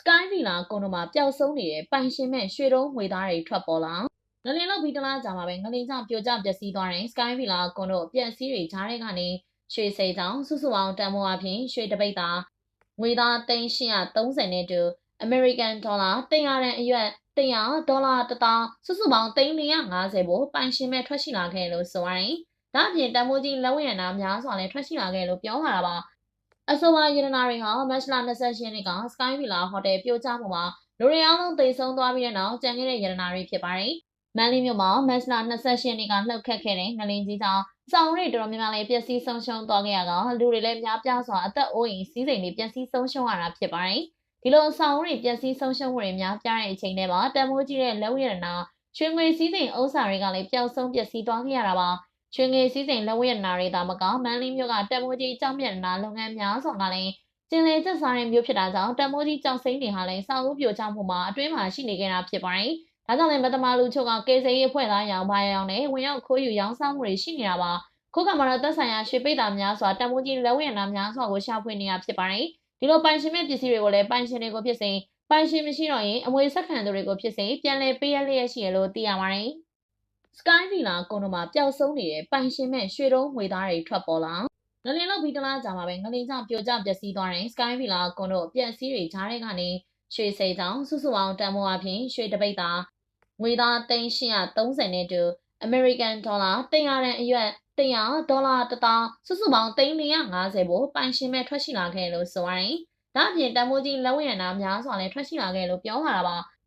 Sky Villa ကွန်ဒိုမှာပျောက်ဆုံးနေတဲ့ပိုင်ရှင်မဲ့ရွှေတုံးငွေသားတွေထွက်ပေါ်လာငလင်လောက်ပြီးတလားကြာမှာပဲငလင်ကြောင့်ပြိုကျပျက်စီးသွားတဲ့ Sky Villa ကွန်ဒိုပျက်စီးတွေကြားထဲကနေရွှေစိတ်ကြောင့်စုစုပေါင်းတန်ဖိုးအဖြစ်ရွှေတပိတ်တာငွေသား330နဲ့တူ American Dollar 100ရန်အရွက်100ဒေါ်လာ1000စုစုပေါင်း350ကိုပိုင်ရှင်မဲ့ထွက်ရှိလာခဲ့လို့ဆိုရတယ်။ဒါ့အပြင်တန်ဖိုးကြီးလက်ဝဲရနာများစွာလည်းထွက်ရှိလာခဲ့လို့ပြောလာတာပါ။ အဆိုပါယရနာတွေဟာမတ်လ28ရက်နေ့က Sky Villa Hotel ပြိုကျမှုမှာလူတွေအားလုံးသိဆုံးသွားပြီးတဲ့နောက်ကျန်ခဲ့တဲ့ယရနာတွေဖြစ်ပါတယ်။မန်လေးမြို့မှာမတ်လ28ရက်နေ့ကလှုပ်ခတ်ခဲ့တဲ့ငလင်ကြီးကြောင့်စောင်းတွေတော်တော်များများလည်းပျက်စီးဆုံးရှုံးသွားခဲ့ရကလူတွေလည်းများပြားစွာအသက်အိုးအိမ်စီးစိမ်တွေပျက်စီးဆုံးရှုံးရတာဖြစ်ပါတယ်။ဒီလိုအဆောင်တွေပျက်စီးဆုံးရှုံးမှုတွေများပြားတဲ့အချိန်ထဲမှာတန်မိုးကြီးတဲ့လက်ဝဲရနာရွှေငွေစည်းစိမ်ဥစ္စာတွေကလည်းပျောက်ဆုံးပျက်စီးသွားခဲ့ရတာပါ။ ရွှေငွေစည်းစိမ်လက်ဝဲရနာတွေဒါမကမန်လေးမြို့ကတန်မိုးကြီးကြောက်မြတ်နာလုပ်ငန်းများစွာကလည်းကျင်လေကျစားတဲ့မျိုးဖြစ်တာကြောင့်တန်မိုးကြီးကြောက်စိမ့်တွေဟာလည်းစာအုပ်ပြိုကျမှုမှာအတွင်းမှာရှိနေကြတာဖြစ်ပါတယ်။ဒါကြောင့်လည်းမတမာလူချုပ်ကကေဆေးရေးအဖွဲ့သားရောင်ပါရောင်နဲ့ဝင်ရောက်ခိုးယူရောင်းစားမှုတွေရှိနေတာပါ။ခုကမှတော့သက်ဆိုင်ရာရွှေပိတ်တာများစွာတန်မိုးကြီးလက်ဝဲရနာများစွာကိုရှာဖွေနေတာဖြစ်ပါတယ်။ဒီလိုပိုင်ရှင်မဲ့ပစ္စည်းတွေကိုလည်းပိုင်ရှင်တွေကိုဖြစ်စေပိုင်ရှင်မရှိတော့ရင်အမွေဆက်ခံသူတွေကိုဖြစ်စေပြန်လည်ပေးရလျက်ရှိရလို့သိရပါတယ်။ Sky Villa ကွန်ဒိုမှာပျောက်ဆုံးနေတဲ့ပိုင်ရှင်မဲ့ရွှေတုံးငွေသားတွေထွက်ပေါ်လာငလင်လောက်ပြီးတလားကြာမှာပဲငလင်ကြောင့်ပြိုကျပျက်စီးသွားတဲ့ Sky Villa ကွန်ဒိုပျက်စီးတွေကြားထဲကနေရွှေစိတ်ကြောင့်စုစုပေါင်းတန်ဖိုးအဖြစ်ရွှေတပိတ်တာငွေသား330နဲ့တူ American Dollar 100ရန်အရွက်100ဒေါ်လာ1000စုစုပေါင်း350ကိုပိုင်ရှင်မဲ့ထွက်ရှိလာခဲ့လို့ဆိုရတယ်။ဒါ့အပြင်တန်ဖိုးကြီးလက်ဝဲရနာများစွာလည်းထွက်ရှိလာခဲ့လို့ပြောလာတာပါ။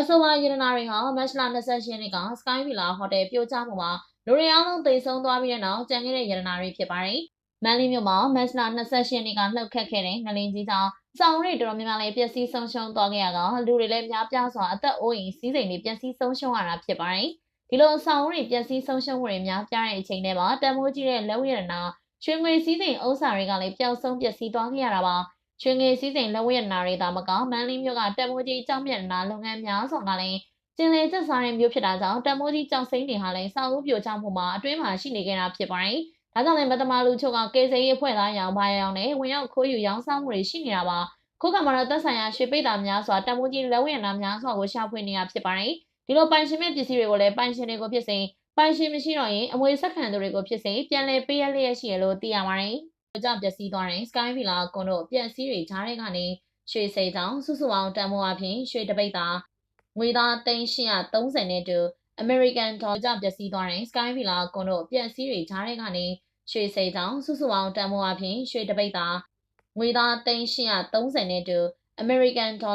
အဆိုပါယရနာတွေဟာမတ်လ28ရက်နေ့က Sky Villa Hotel ပြိုကျမှုမှာလူတွေအားလုံးသိဆုံးသွားပြီးတဲ့နောက်ကျန်ခဲ့တဲ့ယရနာတွေဖြစ်ပါတယ်။မန်လေးမြို့မှာမတ်လ28ရက်နေ့ကလှုပ်ခတ်ခဲ့တဲ့ငလင်ကြီးကြောင့်စောင်းတွေတော်တော်များများလည်းပျက်စီးဆုံးရှုံးသွားခဲ့ရကလူတွေလည်းများပြားစွာအသက်အိုးအိမ်စီးစိမ်တွေပျက်စီးဆုံးရှုံးရတာဖြစ်ပါတယ်။ဒီလိုအဆောင်တွေပျက်စီးဆုံးရှုံးမှုတွေများပြားတဲ့အချိန်ထဲမှာတန်မိုးကြီးတဲ့လက်ဝဲရနာရွှေငွေစည်းစိမ်ဥစ္စာတွေကလည်းပျောက်ဆုံးပျက်စီးသွားခဲ့ရတာပါ ရွှေငွေစည်းစိမ်လက်ဝဲရနာတွေဒါမကမန်လေးမြို့ကတန်မိုးကြီးကြောက်မြတ်နာလုပ်ငန်းများစွာကလည်းကျင်လေကျစားတဲ့မျိုးဖြစ်တာကြောင့်တန်မိုးကြီးကြောက်စိမ့်တွေဟာလည်းစာအုပ်ပြိုကျမှုမှာအတွင်းမှာရှိနေကြတာဖြစ်ပါတယ်ဒါကြောင့်လည်းမတမာလူချုပ်ကကေဆေးရေးအဖွဲ့သားရောင်ပါရောင်နဲ့ဝင်ရောက်ခိုးယူရောင်းစားမှုတွေရှိနေတာပါခုကမှတော့သက်ဆိုင်ရာရွှေပိတ်တာများစွာတန်မိုးကြီးလက်ဝဲရနာများစွာကိုရှာဖွေနေတာဖြစ်ပါတယ်ဒီလိုပိုင်ရှင်မဲ့ပစ္စည်းတွေကိုလည်းပိုင်ရှင်တွေကိုဖြစ်စေပိုင်ရှင်မရှိတော့ရင်အမွေဆက်ခံသူတွေကိုဖြစ်စေပြန်လည်ပေးရလျက်ရှိရလို့သိရပါတယ်။ ကြောင့်ပျက်စီးသွားတဲ့ Sky Villa ကွန်တို့ပျက်စီးတွေကြားထဲကနေရွှေစိတ်ကြောင့်စုစုပေါင်းတန်ဖိုးအဖြစ်ရွှေတပိတ်တာငွေသား330နဲ့တူ American Dollar ကြောင့်ပျက်စီးသွားတဲ့ Sky Villa ကွန်တို့ပျက်စီးတွေကြားထဲကနေရွှေစိတ်ကြောင့်စုစုပေါင်းတန်ဖိုးအဖြစ်ရွှေတပိတ်တာငွေသား330နဲ့တူ American Dollar